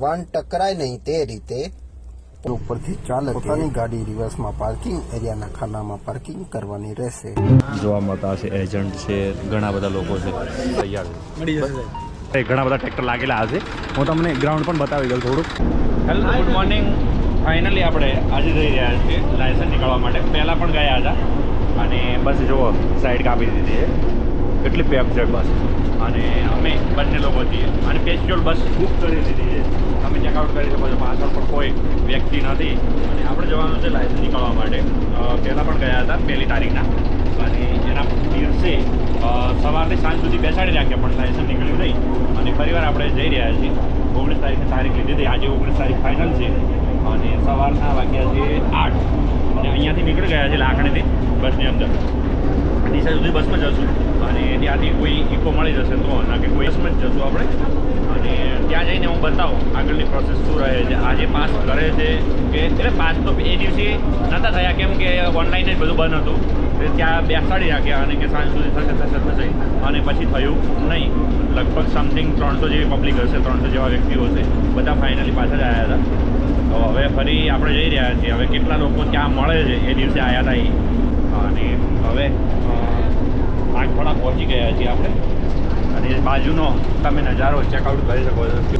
Van ટકરાય નહીં તે રીતે. ઉપરથી ચાલે પોતાની ગાડી રિવર્સમાં પાર્કિંગ એરિયાના ખાનામાં પાર્કિંગ કરવાની રહેશે. જોવા મળતા છે એજન્ટ છે ઘણા બધા લોકો છે. તૈયાર જશે ઘણા બધા ટ્રેક્ટર લાગેલા હશે. હું તમને ગ્રાઉન્ડ પણ બતાવી દઉં થોડુંક. હેલો ગુડ મોર્નિંગ ફાઇનલી આપણે આજે જઈ રહ્યા છીએ લાયસન્સ નીકળવા માટે. પહેલાં પણ ગયા હતા. અને બસ જુઓ સાઈડ કાપી દીધી છે. કેટલી પેક છે બસ. અને અમે બંને લોકો છીએ. અને પેસ્ટ્રોલ બસ બુક કરી દીધી છે. તમે ચેકઆઉટ કરી શકો છો પાછળ પણ કોઈ વ્યક્તિ નથી. અને આપણે જવાનું છે લાયસન્સ નીકળવા માટે. પહેલાં પણ ગયા હતા, પહેલી તારીખના. અને એના દિવસે સવારે સાંજ સુધી બેસાડી રાખ્યા, પણ લાયસન્સ નીકળ્યું નહીં. અને ફરીવાર આપણે જઈ રહ્યા છીએ. ઓગણીસ તારીખે તારીખ લીધી હતી. આજે ઓગણીસ તારીખ ફાઇનલ છે. અને સવારના વાગ્યા છે આઠ. અને અહીંયાથી નીકળી ગયા છે લાકડીથી બસની અંદર. ડીસા સુધી બસમાં જશું. અને ત્યાંથી કોઈ ઇકો મળી જશે તો ના કે કોઈ બસમાં જ જશું આપણે. અને ત્યાં જઈને હું બતાવું આગળની પ્રોસેસ શું રહે છે. આજે પાસ કરે છે કે, એટલે પાસ તો એ દિવસે નહોતા થયા કેમ કે ઓનલાઈન જ બધું બંધ હતું. એટલે ત્યાં બેસાડી રાખ્યા અને કે સાંજ સુધી થશે થશે થશે. અને પછી થયું નહીં. લગભગ સમથિંગ ત્રણસો જેવી પબ્લિક હશે, ત્રણસો જેવા વ્યક્તિઓ હશે. બધા ફાઇનલી પાછળ જ આવ્યા હતા. તો હવે ફરી આપણે જઈ રહ્યા છીએ. હવે કેટલા લોકો ત્યાં મળે છે એ દિવસે આવ્યા હતા એ. અને હવે આગફળા પહોંચી ગયા છીએ આપણે. અને એ બાજુનો તમે નજારો ચેકઆઉટ કરી શકો છો.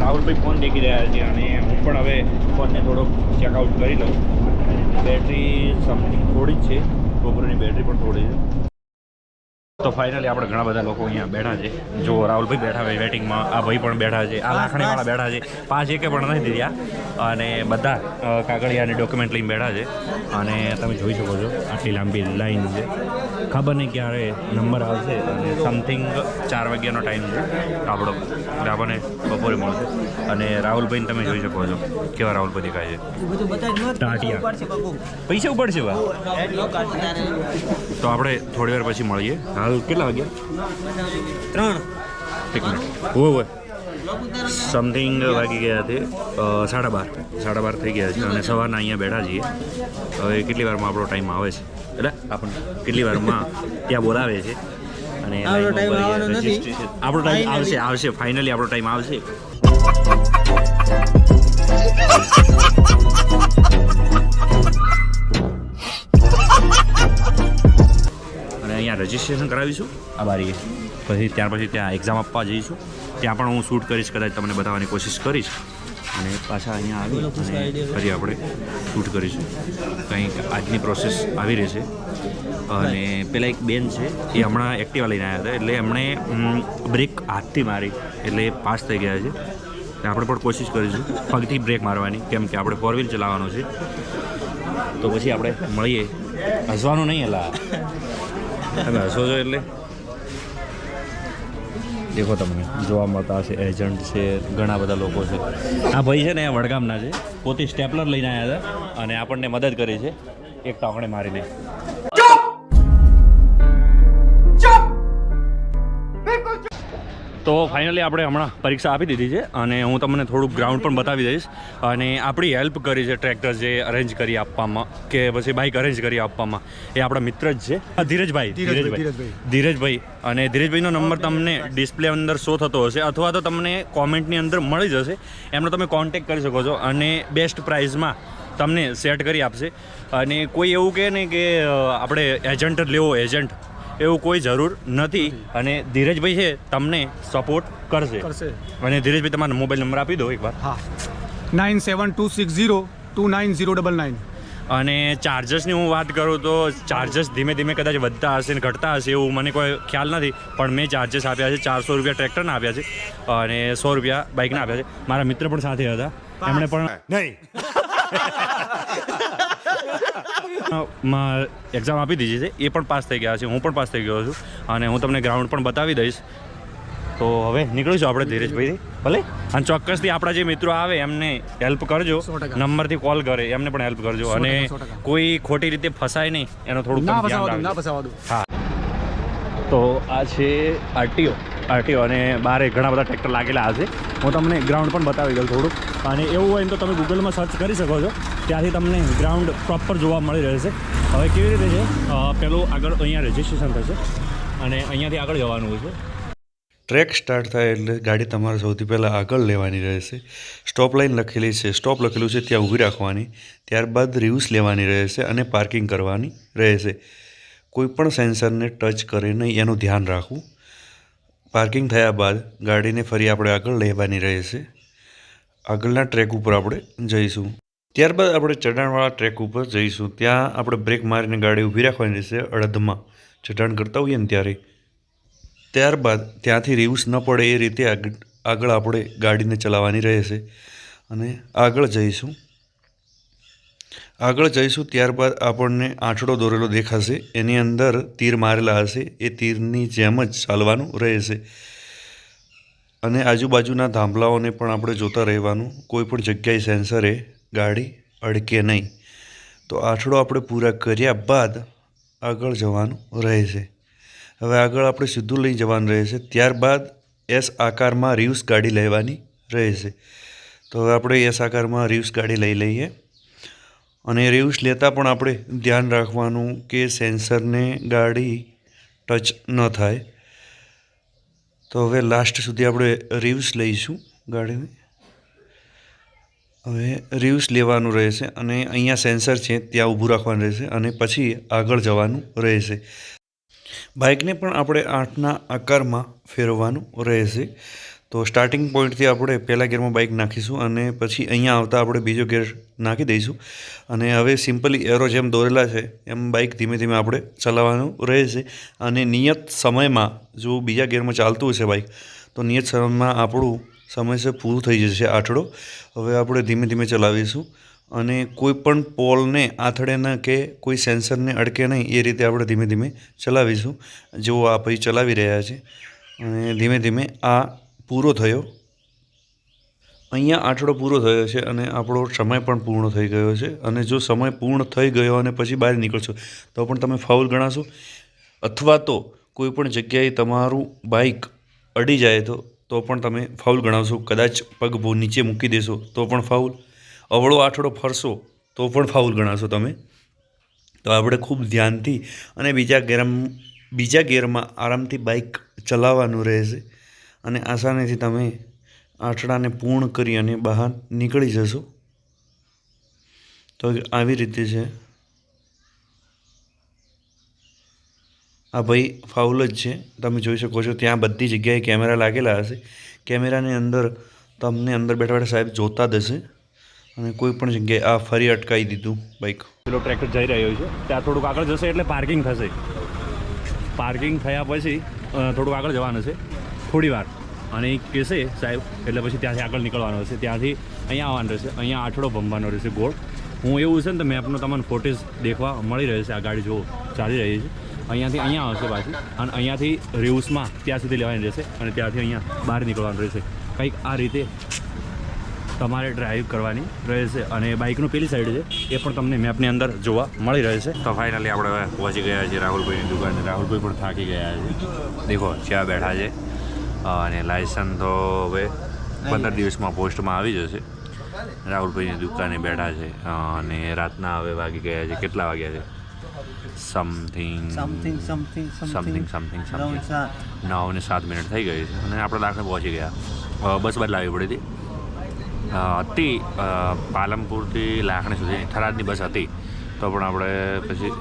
રાહુલભાઈ ફોન દેખી રહ્યા છે અને હું પણ હવે ફોનને થોડોક ચેકઆઉટ કરી લઉં. બેટરી સમથિંગ થોડી જ છે. ગોપરોની બેટરી પણ થોડી છે. તો ફાઇનલી આપણે ઘણા બધા લોકો અહીંયા બેઠા છે. જો રાહુલભાઈ બેઠા હોય વેટિંગમાં, આ ભાઈ પણ બેઠા છે, આ લાખણીવાળા બેઠા છે. પાંચ એકે પણ નથી દીધા. અને બધા કાગળિયા અને ડોક્યુમેન્ટ લઈને બેઠા છે. અને તમે જોઈ શકો છો, આટલી લાંબી લાઈન છે. ખબર નહીં ક્યારે નંબર આવશે અને સમથિંગ ચાર વાગ્યાનો ટાઈમ છે. આપણો આપણને બપોરે મળશે. અને રાહુલભાઈને તમે જોઈ શકો છો. કેવા રાહુલભાઈ દેખાય છે. પૈસા ઉપડશે વા તો આપણે થોડી વાર પછી મળીએ. હાલ કેટલા વાગ્યા? ત્રણ. એક મિનિટ. હોય હોય સમથિંગ વાગી ગયા છે. સાડા બાર. સાડા બાર થઈ ગયા છે. અને સવારના અહીંયા બેઠા છીએ. હવે કેટલી વારમાં આપણો ટાઈમ આવે છે? એટલે આપણને કેટલી વારમાં ત્યાં બોલાવે છે અને આપણો ટાઈમ આવશે આવશે. ફાઇનલી આપણો ટાઈમ આવશે. અને અહીંયા રજિસ્ટ્રેશન કરાવીશું આ બારીએ. પછી ત્યાર પછી ત્યાં એક્ઝામ આપવા જઈશું. ત્યાં પણ હું શૂટ કરીશ કદાચ તમને બતાવવાની કોશિશ કરીશ. અને પાછા અહીંયા આવી અને ફરી આપણે શૂટ કરીશું. કંઈક આજની પ્રોસેસ આવી રહી છે. અને પેલા એક બેન છે, એ હમણાં એક્ટિવા લઈને આવ્યા હતા, એટલે એમણે બ્રેક હાથથી મારી, એટલે પાસ થઈ ગયા છે. આપણે પણ કોશિશ કરીશું, પગથી બ્રેક મારવાની, કેમ કે આપણે ફોર વ્હીલ ચલાવવાનું છે. તો પછી આપણે મળીએ. હસવાનું નહીં એલા તમે હસો છો એટલે? દેખો તમને, જોવા મળતા હશે એજન્ટ છે, ઘણા બધા લોકો છે. આ ભાઈ છે ને એ વડગામના છે. પોતે સ્ટેપલર લઈને આવ્યા હતા અને આપણને મદદ કરી છે. એક ટાંકણે મારીને. તો ફાઇનલી આપણે હમણાં પરીક્ષા આપી દીધી છે અને હું તમને થોડુંક ગ્રાઉન્ડ પણ બતાવી દઈશ. અને આપણી હેલ્પ કરી છે ટ્રેક્ટર જે અરેન્જ કરી આપવામાં કે પછી બાઇક અરેન્જ કરી આપવામાં. એ આપણા મિત્ર જ છે. ધીરજભાઈ ધીરજભાઈ ધીરજભાઈ. અને ધીરજભાઈનો નંબર તમને ડિસ્પ્લે અંદર શો થતો હશે અથવા તો તમને કોમેન્ટની અંદર મળી જશે. એમનો તમે કોન્ટેક્ટ કરી શકો છો અને બેસ્ટ પ્રાઇઝમાં તમને સેટ કરી આપશે. અને કોઈ એવું કહે ને કે આપણે એજન્ટ જ લેવો એજન્ટ એવું કોઈ જરૂર નથી. અને ધીરજભાઈ છે તમને સપોર્ટ કરશે. કરશે. અને ધીરજભાઈ તમારો મોબાઈલ નંબર આપી દો એકવાર. હા. Nine seven two six zero two nine zero double nine અને ચાર્જસની હું વાત કરું તો ચાર્જસ ધીમે ધીમે કદાચ વધતા હશે ને ઘટતા હશે એવું મને કોઈ ખ્યાલ નથી. પણ મેં ચાર્જસ આપ્યા છે ચારસો રૂપિયા ટ્રેક્ટરના આપ્યા છે અને સો રૂપિયા બાઇકના આપ્યા છે. મારા મિત્ર પણ સાથે હતા. એમણે પણ માં એક્ઝામ આપી દીધી છે. એ પણ પાસ થઈ ગયા છે. હું પણ પાસ થઈ ગયો છું. અને હું તમને ગ્રાઉન્ડ પણ બતાવી દઈશ. તો હવે નીકળીશું આપણે ધીરજભાઈથી. ભલે? અને ચોક્કસથી આપણા જે મિત્રો આવે એમને હેલ્પ કરજો. નંબરથી કોલ કરે. એમને પણ હેલ્પ કરજો. અને. કોઈ ખોટી રીતે ફસાય નહીં એનો દો હા. તો આ છે આરટીઓ આરટીઓ અને બારે ઘણા બધા ટ્રેક્ટર લાગેલા હશે. હું તમને ગ્રાઉન્ડ પણ બતાવી દઉં થોડુંક. અને એવું હોય તો તમે ગૂગલમાં સર્ચ કરી શકો છો. ત્યાંથી તમને ગ્રાઉન્ડ પ્રોપર જોવા મળી રહેશે. હવે કેવી રીતે છે? પેલું આગળ અહીંયા રજિસ્ટ્રેશન થશે. અને અહીંયાથી આગળ જવાનું છે. ટ્રેક સ્ટાર્ટ થાય એટલે ગાડી તમારે સૌથી પહેલાં આગળ લેવાની રહેશે. સ્ટોપ લાઇન લખેલી છે. સ્ટોપ લખેલું છે, ત્યાં ઊભી રાખવાની. ત્યારબાદ રિવ્યુઝ લેવાની રહેશે અને પાર્કિંગ કરવાની રહેશે. કોઈપણ સેન્સરને ટચ કરે નહીં, એનું ધ્યાન રાખવું. પાર્કિંગ થયા બાદ ગાડીને ફરી આપણે આગળ લેવાની રહેશે આગળના ટ્રેક ઉપર આપણે જઈશું. ત્યારબાદ આપણે ચઢાણવાળા ટ્રેક ઉપર જઈશું. ત્યાં આપણે બ્રેક મારીને ગાડી ઊભી રાખવાની રહેશે અડધમાં. ચઢાણ કરતા હોઈએ ને ત્યારે. ત્યારબાદ ત્યાંથી રિવ્સ ન પડે એ રીતે આગળ આગળ આપણે ગાડીને ચલાવવાની રહેશે. અને આગળ જઈશું. આગળ જઈશું ત્યારબાદ આપણને આંચડો દોરેલો દેખાશે. એની અંદર તીર મારેલા હશે. એ તીરની જેમ જ ચાલવાનું રહેશે. અને આજુબાજુના થાંભલાઓને પણ આપણે જોતા રહેવાનું. કોઈ પણ જગ્યાએ સેન્સરે ગાડી અડકે નહીં. તો આંચડો આપણે પૂરા કર્યા બાદ આગળ જવાનું રહેશે. હવે આગળ આપણે સીધું લઈ જવાનું રહેશે. ત્યારબાદ એસ આકારમાં રિવ્સ ગાડી લેવાની રહેશે. તો હવે આપણે એસ આકારમાં રિવ્સ ગાડી લઈ લઈએ. અને રિવ્સ લેતા પણ આપણે ધ્યાન રાખવાનું કે સેન્સરને ગાડી ટચ ન થાય. તો હવે લાસ્ટ સુધી આપણે રિવ્સ લઈશું ગાડીને. હવે રિવ્સ લેવાનું રહેશે અને અહીંયા સેન્સર છે, ત્યાં ઊભું રાખવાનું રહેશે અને પછી આગળ જવાનું રહેશે. બાઇકને પણ આપણે આઠના આકારમાં ફેરવવાનું રહેશે. તો સ્ટાર્ટિંગ પોઈન્ટથી આપણે પહેલા ગિયરમાં બાઇક નાખીશું અને પછી અહીંયા આવતા આપણે બીજો ગિયર નાખી દઈશું. અને હવે સિમ્પલી એરો જેમ દોરેલા છે, એમ બાઇક ધીમે ધીમે આપણે ચલાવવાનું રહેશે. અને નિયત સમયમાં જો બીજા ગિયરમાં ચાલતું હશે બાઇક તો નિયત સમયમાં આપણું સમયસર પૂરું થઈ જશે આઠડો હવે આપણે ધીમે ધીમે ચલાવીશું. અને કોઈ પણ પોલને આથડે ન કે કોઈ સેન્સરને અડકે નહીં, એ રીતે આપણે ધીમે ધીમે ચલાવીશું. જેવો આ પછી ચલાવી રહ્યા છે. અને ધીમે ધીમે આ પૂરો થયો? અહીંયા આઠડો પૂરો થયો છે અને આપણો સમય પણ પૂર્ણ થઈ ગયો છે અને જો સમય પૂર્ણ થઈ ગયો અને પછી બહાર નીકળશો, તો પણ તમે ફાઉલ ગણાશો? અથવા તો કોઈ પણ જગ્યાએ તમારું બાઇક અડી જાય તો તો પણ તમે ફાઉલ ગણાવશો. કદાચ પગ નીચે મૂકી દેશો, તો પણ ફાઉલ. અવળો આઠડો ફરશો, તો પણ ફાઉલ ગણાશો તમે. તો આપણે ખૂબ ધ્યાનથી અને બીજા ગેરમ, બીજા ગેરમાં આરામથી બાઇક ચલાવવાનું રહેશે. અને આસાનીથી તમે આઠડાને પૂર્ણ કરી અને બહાર નીકળી જશો. તો આવી રીતે છે. આ ભાઈ ફાઉલ જ છે. તમે જોઈ શકો છો ત્યાં બધી જગ્યાએ કેમેરા લાગેલા હશે. કેમેરાની અંદર તમને અંદર બેઠા બેઠા સાહેબ જોતા હશે. અને કોઈ પણ જગ્યાએ આ ફરી અટકાવી દીધું બાઇક પેલો ટ્રેક્ટર જઈ રહ્યો છે. ત્યાં થોડુંક આગળ જશે એટલે પાર્કિંગ થશે. પાર્કિંગ થયા પછી થોડુંક આગળ જવાનું છે. થોડી વાર અને એ કહેશે, સાહેબ, એટલે પછી ત્યાંથી આગળ નીકળવાનું હશે ત્યાંથી અહીંયા આવવાનું રહેશે. અહીંયા આઠડો ભમવાનો રહેશે ગોળ. હું એવું છે ને, તો મેપનો તમને ફોટેજ દેખવા મળી રહેશે આ ગાડી જો ચાલી રહી છે. અહીંયાથી અહીંયા આવશે પાછી. અને અહીંયાથી રિવ્સમાં ત્યાં સુધી લેવાની રહેશે. અને ત્યાંથી અહીંયા બહાર નીકળવાનું રહેશે. કંઈક આ રીતે તમારે ડ્રાઈવ કરવાની રહેશે. અને બાઇકનું પેલી સાઈડ છે, એ પણ તમને મેપની અંદર જોવા મળી રહેશે. તો ફાઇનલી આપણે પહોંચી ગયા છીએ રાહુલભાઈની દુકાને. રાહુલભાઈ પણ થાકી ગયા છે. દેખો, જ્યાં બેઠા છે. અને લાયસન્સ તો હવે પંદર દિવસમાં પોસ્ટમાં આવી જશે. રાહુલભાઈની દુકાને બેઠા છે અને રાતના હવે વાગી ગયા છે. કેટલા વાગ્યા છે? Something something something something something something નવ ને સાત મિનિટ થઈ ગઈ છે અને આપણે લાખને પહોંચી ગયા. બસ બદલાવી પડી હતી. હતી. પાલનપુરથી લાખણી સુધી. થરાદની બસ હતી. તો પણ આપણે પછી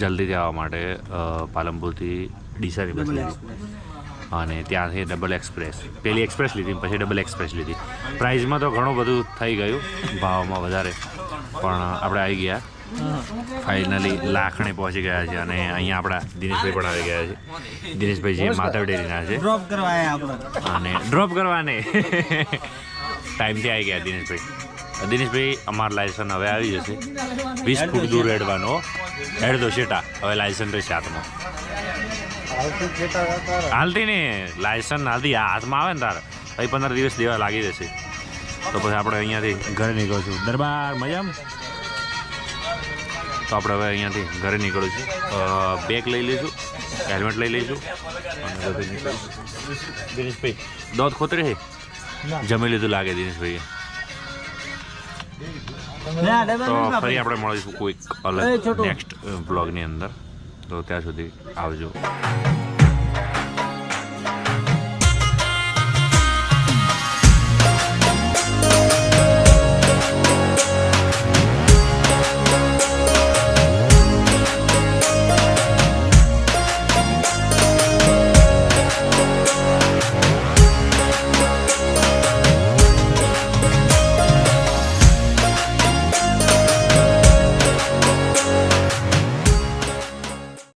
જલ્દીથી આવવા માટે પાલનપુરથી ડીસાની બસ લીધી. અને ત્યાંથી ડબલ એક્સપ્રેસ પેલી એક્સપ્રેસ લીધી પછી ડબલ એક્સપ્રેસ લીધી. પ્રાઇઝમાં તો ઘણું બધું થઈ ગયું ભાવમાં વધારે. પણ આપણે આવી ગયા. ફાઇનલી લાખણે પહોંચી ગયા છે અને અહીંયા આપણા દિનેશભાઈ પણ આવી ગયા છે. દિનેશભાઈ જે માધવ ડેરીના છે. ડ્રોપ કરવા અને ડ્રોપ કરવાને. ટાઈમથી આવી ગયા દિનેશભાઈ. દિનેશભાઈ અમારું લાયસન્સ હવે આવી જશે. વીસ ફૂટ દૂર હેડવાનો હેડ દો શેટા. હવે લાયસન્સ રહેશે હાથમાં. હાલતી નહીં લાયસન્સ હાલતી હાથમાં આવે ને તારે. પછી પંદર દિવસ દેવા લાગી જશે. તો પછી આપણે અહીંયાથી ઘરે નીકળશું. દરબાર મજામાં? તો આપણે હવે અહીંયાથી ઘરે નીકળીશું. બેગ લઈ લઈશું હેલ્મેટ લઈ લઈશું દિનેશભાઈ દોધ ખોતરી છે? જમી લીધું લાગે દિનેશભાઈએ. તો ફરી આપણે. મળીશું કોઈક અલગ. નેક્સ્ટ બ્લોગની અંદર. તો ત્યાં સુધી આવજો